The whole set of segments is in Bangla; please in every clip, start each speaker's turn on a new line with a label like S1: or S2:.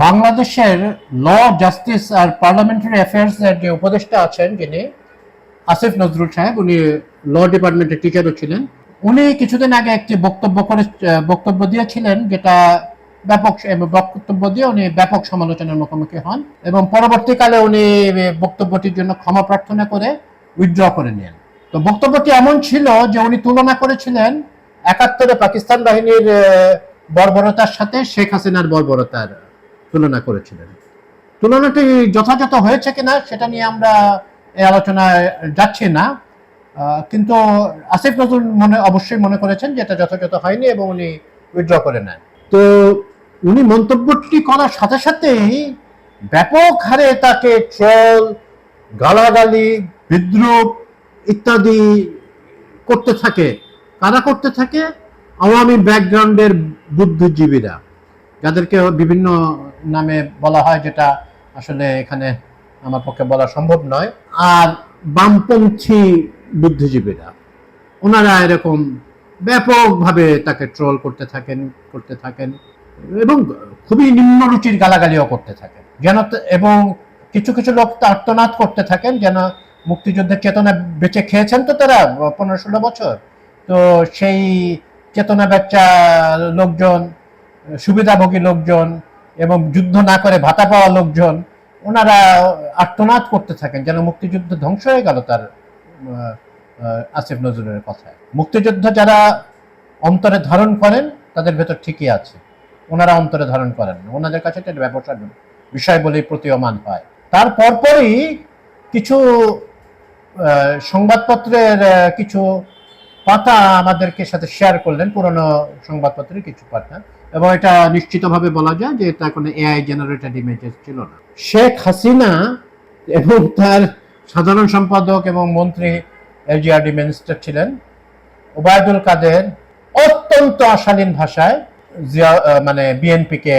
S1: বাংলাদেশের ল, জাস্টিস আর পার্লামেন্টারি অ্যাফেয়ার্স এর যে উপদেষ্টা আছেন যিনি, আসিফ নজরুল সাহেব, উনি ল ডিপার্টমেন্টের টিচারও ছিলেন। উনি কিছুদিন আগে একটি বক্তব্য করে বক্তব্য দিয়েছিলেন, যেটা ব্যাপক বক্তব্য দিয়ে উনি ব্যাপক সমালোচনার মুখোমুখি হন এবং পরবর্তীকালে উনি বক্তব্যটির জন্য ক্ষমা প্রার্থনা করে উইথড্র করে নেন তো বক্তব্যটি এমন ছিল যে উনি তুলনা করেছিলেন একাত্তরে পাকিস্তান বাহিনীর বর্বরতার সাথে শেখ হাসিনার বর্বরতার। তুলনা করেছিলেন। তুলনাটি যথাযথ হয়েছে কিনা সেটা নিয়ে আমরা এই আলোচনায় যাচ্ছি না। কিন্তু আসিফ নজরুল মনে, অবশ্যই মনে করেছেন যে এটা যথাযথ হয়নি এবং উনি উইথড্র করে নেন। তো উনি মন্তব্যটি করার সাথে সাথেই ব্যাপক হারে তাকে ট্রল, গালাগালি বিদ্রুপ ইত্যাদি করতে থাকে। কারা করতে থাকে? আওয়ামী ব্যাকগ্রাউন্ডের বুদ্ধিজীবীরা, যাদেরকে বিভিন্ন নামে বলা হয় যেটা আসলে এখানে আমার পক্ষে বলা সম্ভব নয়। আর বামপন্থী বুদ্ধিজীবীরা, ওনারা এরকম ব্যাপকভাবে তাকে ট্রোল করতে থাকেন করতে থাকেন এবং খুবই নিম্নরুচির গালাগালিও করতে থাকেন। যেন এবং কিছু কিছু লোক তো আর্তনাদ করতে থাকেন, যেন মুক্তিযুদ্ধের চেতনা বেঁচে খেয়েছেন তো তারা পনেরো ষোলো বছর। তো সেই চেতনা বেচা লোকজন, সুবিধাভোগী লোকজন এবং যুদ্ধ না করে ভাতা পাওয়া লোকজন, ওনারা আর্তনাদ করতে থাকেন যেন মুক্তিযুদ্ধ ধ্বংস হয়ে গেল তার আসিফ নজরুলের কথায়। মুক্তিযুদ্ধ যারা অন্তরে ধারণ করেন, তাদের ভেতর ঠিকই আছে। ওনারা অন্তরে ধারণ করেন ওনাদের কাছে এটা ব্যবসার বিষয় বলেই প্রতীয়মান হয়। তার পরপরই কিছু সংবাদপত্রের কিছু পাতা আমাদেরকে সাথে শেয়ার করলেন। পুরনো সংবাদপত্রের কিছু পাতা। এবং এটা নিশ্চিতভাবে বলা যায় যে এটা কোনো এআই জেনারেটেড ইমেজেস ছিল না। শেখ হাসিনা এবং তার সাধারণ সম্পাদক এবং মন্ত্রী এলজিআরডি মিনিস্টার ছিলেন, ওবায়দুল কাদের অত্যন্ত অশালীন ভাষায় জিয়া মানে বিএনপিকে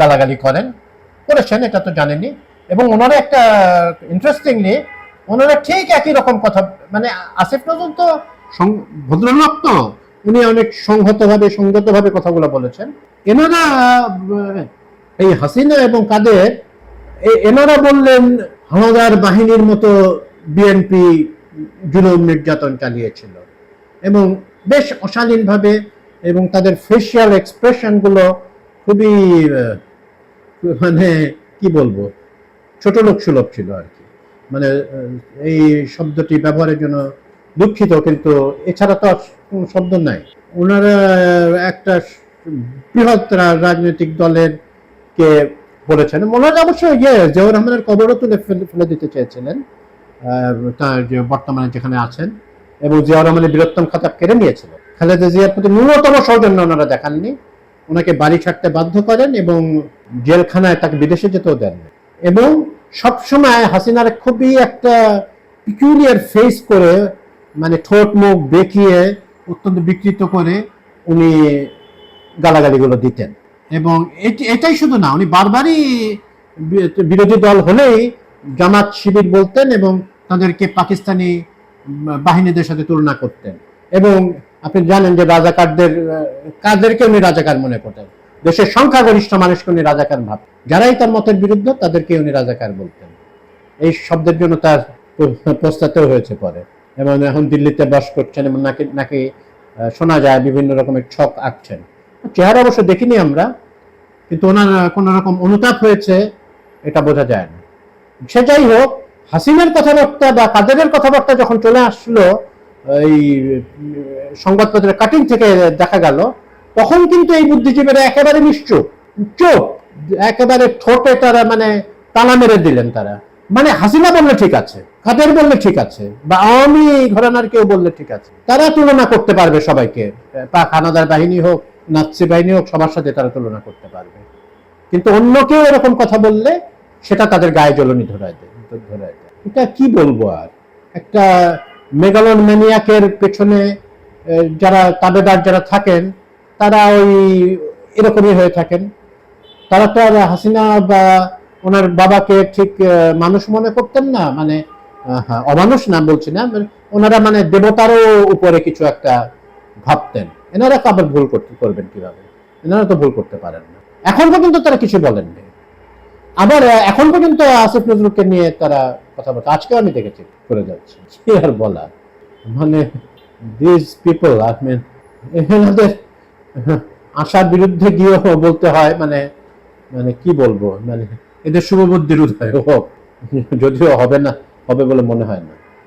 S1: গালাগালি করেন, করেছেন, এটা তো জানেনি এবং ওনারা একটা ইন্টারেস্টিংলি ওনারা ঠিক একই রকম কথা মানে আসিফ নজরুল তো ভদ্রলোক তো। উনি অনেক সংহতভাবে সংগতভাবে কথাগুলো বলেছেন। এনারা এই হাসিনা এবং কাদের এনারা বললেন হানাদার বাহিনীর মতো বিএনপি জুলুম নির্যাতন চালিয়েছিল। এবং বেশ অশালীনভাবে এবং তাদের ফেসিয়াল এক্সপ্রেশনগুলো খুবই মানে কি বলব, ছোট লোক সুলভ ছিল আর কি। মানে এই শব্দটি ব্যবহারের জন্য দুঃখিত, কিন্তু এছাড়া তো শব্দ নাই। ওনারা একটা বৃহৎ রাজনৈতিক দলের কে বলেছেন। ওনারা অবশ্য ইয়ে জিয়াউর রহমানের কবরও তুলে ফেলে দিতে চেয়েছিলেন তার যে বর্তমানে যেখানে আছেন, এবং জিয়াউর রহমানের বীরত্তম খাতাব কেড়ে নিয়েছিল। খালেদা জিয়ার প্রতি ন্যূনতম সৌজন্য ওনারা দেখাননি। ওনাকে বাড়ি ছাড়তে বাধ্য করেন এবং জেলখানায় তাকে বিদেশে যেতেও দেন এবং সবসময় হাসিনার খুবই একটা পিকুলিয়ার ফেস করে ঠোঁট মুখ বেঁকিয়ে অত্যন্ত বিকৃত করে উনি গালাগালিগুলো দিতেন। এবং এটি- এটাই শুধু না, উনি বারবারই বিরোধী দল হলেই জামাত শিবির বলতেন এবং তাদেরকে পাকিস্তানি বাহিনীদের সাথে তুলনা করতেন। এবং আপনি জানেন যে রাজাকারদের, কাদেরকে উনি রাজাকার মনে করতেন? দেশের সংখ্যাগরিষ্ঠ মানুষকে উনি রাজাকার ভাব যারাই তার মতের বিরুদ্ধে, তাদেরকে উনি রাজাকার বলতেন। এই শব্দের জন্য তার প্রস্তাতেও হয়েছে পরে। এবং এখন দিল্লিতে বাস করছেন এবং নাকি নাকি শোনা যায় বিভিন্ন রকমের ছক আঁকছেন। চেহারা অবশ্য দেখিনি আমরা, কিন্তু ওনার, কোন রকম অনুতাপ হয়েছে, এটা বোঝা যায় না। সে যাই হোক হাসিনার কথাবার্তা বা কাদেরের কথাবার্তা যখন চলে আসলো, এই, সংবাদপত্রের কাটিং থেকে দেখা গেল, তখন কিন্তু এই বুদ্ধিজীবীরা একেবারে নিশ্চুপ, চুপ, একেবারে ঠোঁটে তারা মানে তালা মেরে দিলেন তারা। মানে হাসিনা বললে ঠিক আছে, কাদের বললে ঠিক আছে, বা আওয়ামী ঘরানার কেউ বললে ঠিক আছে, তারা তুলনা করতে পারবে সবাইকে হানাদার বাহিনী হোক, নাৎসি বাহিনী হোক, সবার সাথে তারা তুলনা করতে পারবে। কিন্তু অন্য কেউ এরকম কথা বললে, সেটা তাদের গায়ে জ্বলনি ধরায় দেয় ধরায় দেয়। এটা কি বলব আর? একটা মেগালন ম্যানিয়াকের পেছনে যারা তাবেদার যারা থাকেন, তারা ওই এরকমই হয়ে থাকেন। তারা তো আর হাসিনা বা ওনার বাবাকে ঠিক মানুষ মনে করতেন না মানে অমানুষ না বলছি না মানে ওনারা মানে দেবতারও উপরে কিছু একটা ভাবতেন। এনারা আবার ভুল করতে, করবেন কীভাবে? এনারা তো ভুল করতে পারেন না। এখন পর্যন্ত তারা কিছু বলেননি। আবার এখন পর্যন্ত আসিফ নজরুলকে নিয়ে তারা কথাবার্তা আজকে আমি দেখেছি, করে যাচ্ছে। কি আর বলা মানে দিস পিপল আই মিন এনাদের, আশার বিরুদ্ধে গিয়েও বলতে হয় মানে মানে কি বলব? মানে এদের শুভবুদ্ধির উদয়। হোক যদিও হবে না হবে বলে মনে হয় না।